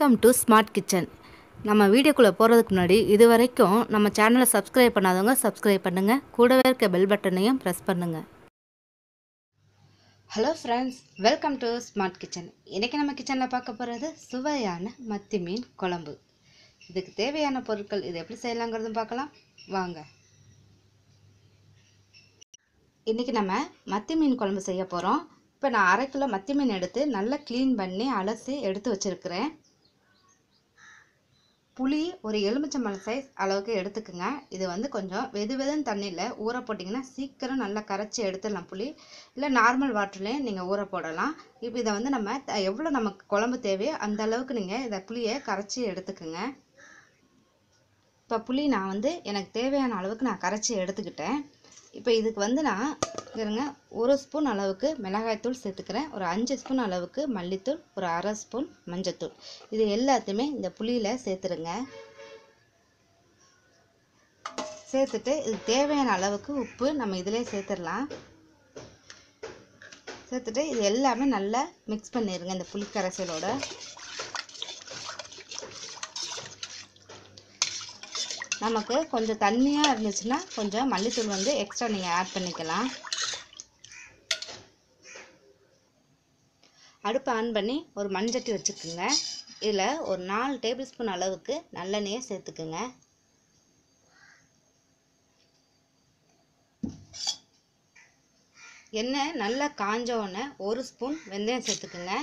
Welcome to smart kitchen நம்ம வீடியோக்குள்ளே போகிறதுக்கு முன்னாடி இது வரைக்கும் நம்ம சேனலை சப்ஸ்கிரைப் பண்ணாதவங்க சப்ஸ்கிரைப் பண்ணுங்கள் கூடவே இருக்க பெல் பட்டனையும் ப்ரெஸ் பண்ணுங்கள் hello friends welcome to smart kitchen இன்றைக்கி நம்ம கிச்சனில் பார்க்க போகிறது சுவையான மத்தி மீன் குழம்பு. இதுக்கு தேவையான பொருட்கள் இது எப்படி செய்யலாங்கிறதும் பார்க்கலாம். வாங்க. இன்றைக்கி நம்ம மத்தி மீன் குழம்பு செய்ய போகிறோம் இப்போ நான் அரை கிலோ மத்தி மீன் எடுத்து நல்லா க்ளீன் பண்ணி அலசி எடுத்து வச்சுருக்கிறேன். புளி ஒரு எலுமிச்சம்பழம் சைஸ் அளவுக்கு எடுத்துக்கோங்க. இது வந்து கொஞ்சம் வெது வெதுன்னு தண்ணியில் ஊற போட்டிங்கன்னா சீக்கிரம் நல்லா கரைச்சி எடுத்துடலாம் புளி. இல்லை நார்மல் வாட்டர்லேயும் நீங்கள் ஊற போடலாம். இப்போ இதை வந்து நம்ம த- எவ்வளோ நமக்கு குழம்பு தேவையோ அந்த அளவுக்கு நீங்கள் இதை புளியை கரைச்சி எடுத்துக்கோங்க. இப்போ புளி நான் வந்து எனக்கு தேவையான அளவுக்கு நான் கரைச்சி எடுத்துக்கிட்டேன். இப்போ இதுக்கு வந்து நான் இருங்க ஒரு ஸ்பூன் அளவுக்கு மிளகாய்த்தூள் சேர்த்துக்கிறேன். ஒரு அஞ்சு ஸ்பூன் அளவுக்கு மல்லித்தூள் ஒரு அரை ஸ்பூன் மஞ்சத்தூள். இது எல்லாத்தையுமே இந்த புளியில் சேர்த்துருங்க. சேர்த்துட்டு இது தேவையான அளவுக்கு உப்பு நம்ம இதிலே சேர்த்துடலாம். சேர்த்துட்டு இது எல்லாமே நல்லா மிக்ஸ் பண்ணிடுங்க இந்த புளி கரைசலோட நமக்கு கொஞ்சம் தண்ணியாக இருந்துச்சுன்னா கொஞ்சம் மல்லித்தூள் வந்து எக்ஸ்ட்ரா நீங்கள் ஆட் பண்ணிக்கலாம். அடுப்பை ஆன் பண்ணி ஒரு மண்சட்டி வச்சுக்கோங்க. இதில் ஒரு நாலு டேபிள் ஸ்பூன் அளவுக்கு நல்லெண்ணெயை சேர்த்துக்குங்க. எண்ணெய் நல்லா காஞ்ச உடனே ஒரு ஸ்பூன் வெந்தயம் சேர்த்துக்குங்க.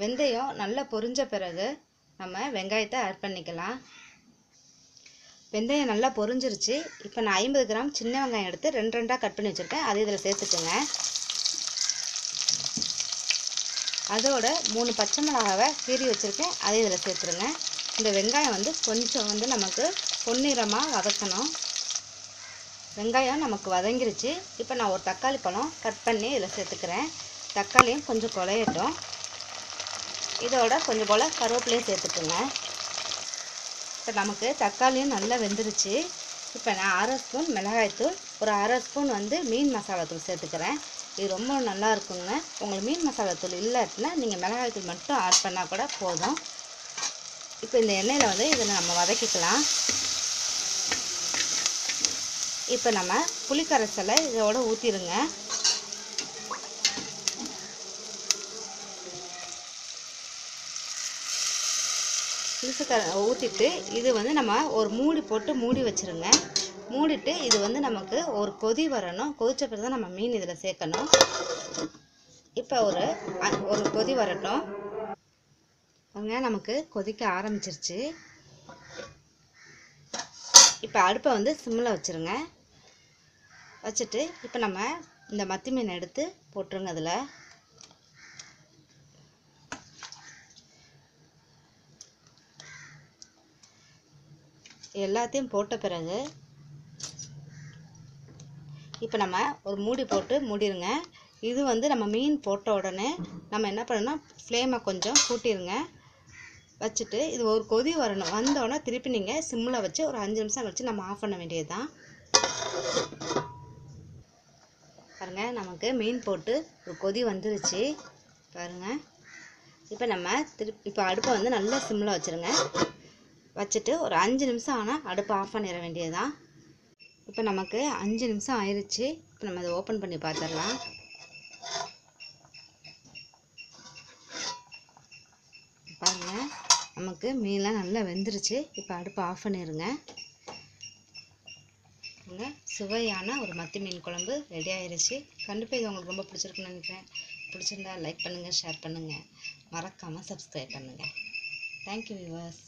வெந்தயம் நல்லா பொரிஞ்ச பிறகு நம்ம வெங்காயத்தை ஆட் பண்ணிக்கலாம். வெந்தயம் நல்லா பொரிஞ்சிருச்சு. இப்போ நான் ஐம்பது கிராம் சின்ன வெங்காயம் எடுத்து ரெண்டு ரெண்டாக கட் பண்ணி வச்சுருக்கேன். அது இதில் சேர்த்துக்குங்க. அதோட மூணு பச்சை மிளகாவை கீறி வச்சுருக்கேன். அதை இதில் சேர்த்துருங்க. இந்த வெங்காயம் வந்து கொஞ்சம் வந்து நமக்கு பொன்னிறமாக வதக்கணும். வெங்காயம் நமக்கு வதங்கிருச்சு. இப்போ நான் ஒரு தக்காளி பழம் கட் பண்ணி இதில் சேர்த்துக்கிறேன். தக்காளியும் கொஞ்சம் குழையட்டும் இதோட கொஞ்சம் போல் கருவேப்பிலையும் சேர்த்துக்குங்க. இப்போ நமக்கு தக்காளியும் நல்லா வெந்துருச்சு. இப்போ நான் அரை ஸ்பூன் மிளகாய்த்தூள் ஒரு அரை ஸ்பூன் வந்து மீன் மசாலா தூள் சேர்த்துக்கிறேன். இது ரொம்ப நல்லா இருக்குங்க உங்களுக்கு மீன் மசாலாத்தூள் இல்லாட்டினா நீங்கள் மிளகாய்த்தூள் மட்டும் ஆட் பண்ணால் கூட போதும். இப்போ இந்த எண்ணெயில் வந்து இதில் நம்ம வதக்கிக்கலாம். இப்போ நம்ம புளிக்கரைசலை இதோட ஊற்றிடுங்க புளிசக்கரை ஊற்றிட்டு இது வந்து நம்ம ஒரு மூடி போட்டு மூடி வச்சிருங்க. மூடிட்டு இது வந்து நமக்கு ஒரு கொதி வரணும். கொதிச்ச பிறகு தான் நம்ம மீன் இதில் சேர்க்கணும். இப்போ ஒரு ஒரு கொதி வரட்டும். அங்கே நமக்கு கொதிக்க ஆரம்பிச்சிருச்சு. இப்போ அடுப்பை வந்து சிம்மில் வச்சுருங்க. வச்சுட்டு இப்போ நம்ம இந்த மத்தி மீன் எடுத்து போட்டுருங்க அதில் எல்லாத்தையும் போட்ட பிறகு இப்போ நம்ம ஒரு மூடி போட்டு மூடிடுங்க இது வந்து நம்ம மீன் போட்ட உடனே நம்ம என்ன பண்ணணும்னா ஃப்ளேமை கொஞ்சம் கூட்டிடுங்க வச்சுட்டு இது ஒரு கொதி வரணும். வந்தோடனே திருப்பி நீங்கள் சிம்மில் வச்சு ஒரு அஞ்சு நிமிஷம் கழிச்சு நம்ம ஆஃப் பண்ண வேண்டியது தான் பாருங்க நமக்கு மீன் போட்டு ஒரு கொதி வந்துருச்சு. பாருங்க. இப்போ நம்ம திருப்பி இப்போ அடுப்பை வந்து நல்லா சிம்மில் வச்சுருங்க. வச்சுட்டு ஒரு அஞ்சு நிமிஷம் ஆனால் அடுப்பை ஆஃப் பண்ணிட வேண்டியது தான் இப்போ நமக்கு அஞ்சு நிமிஷம் ஆயிடுச்சு இப்போ நம்ம அதை ஓப்பன் பண்ணி பார்த்துடலாம் பாருங்க நமக்கு மீன்லாம் நல்லா வெந்துருச்சு. இப்போ அடுப்பை ஆஃப் பண்ணிடுங்க சுவையான ஒரு மத்தி மீன் குழம்பு ரெடி ஆயிடுச்சு கண்டிப்பாக இது உங்களுக்கு ரொம்ப பிடிச்சிருக்குன்னு நினைக்கிறேன். பிடிச்சிருந்தா லைக் பண்ணுங்கள் ஷேர் பண்ணுங்கள் மறக்காமல் சப்ஸ்கிரைப் பண்ணுங்கள் தேங்க்யூ வியூவர்ஸ்